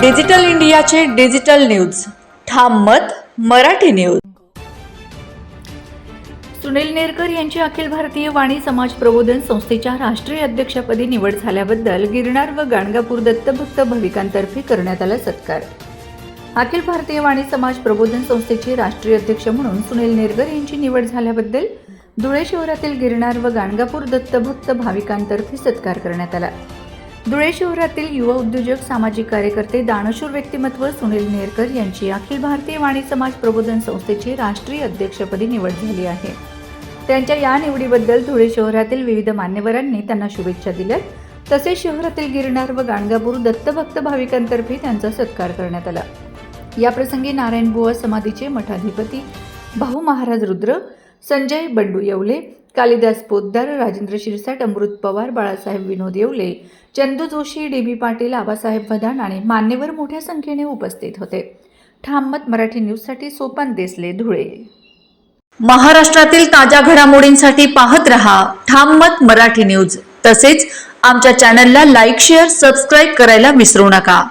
Digital इंडियाचे digital news. ठाम मत मराठी न्यूज. सुनील नेरकर यांची अखिल भारतीय वाणी समाज प्रबोधन संस्थेच्या राष्ट्रीय अध्यक्षपदी निवड झाल्याबद्दल गिरणार व गाणगापूर दत्तभक्त भाविकांतर्फे करण्यात आला सत्कार. अखिल भारतीय वाणी समाज प्रबोधन संस्थेचे राष्ट्रीय अध्यक्ष म्हणून सुनील नेरकर यांची निवड झाल्याबद्दल धुळे शहरातील गिरणार व गाणगापूर दत्तभक्त भाविकांतर्फे सत्कार करण्यात आला. धुळे शहरातील युवा उद्योजक सामाजिक कार्यकर्ते दानशूर व्यक्तिमत्व सुनील नेरकर यांची अखिल भारतीय वाणी समाज प्रबोधन संस्थेची राष्ट्रीय अध्यक्षपदी निवड झाली आहे. त्यांच्या या निवडीबद्दल धुळे शहरातील विविध मान्यवरांनी त्यांना शुभेच्छा दिल्या तसेच शहरातील गिरणार व गाणगापूर दत्तभक्त भाविकांतर्फे त्यांचा सत्कार करण्यात आला. याप्रसंगी नारायण बुवा समाधीचे मठाधिपती भाऊ महाराज रुद्र संजय बंडू येवले कालिदास पोद्दार राजेंद्र शिरसाट अमृत पवार बाळासाहेब विनोद येवले चंदू जोशी डी बी पाटील आबासाहेब भदाण आणि मान्यवर मोठ्या संख्येने उपस्थित होते. ठाममत मराठी न्यूजसाठी सोपान देसले धुळे. महाराष्ट्रातील ताज्या घडामोडींसाठी पाहत रहा ठाम मत मराठी न्यूज. तसेच आमच्या चॅनलला लाईक शेअर सबस्क्राईब करायला विसरू नका.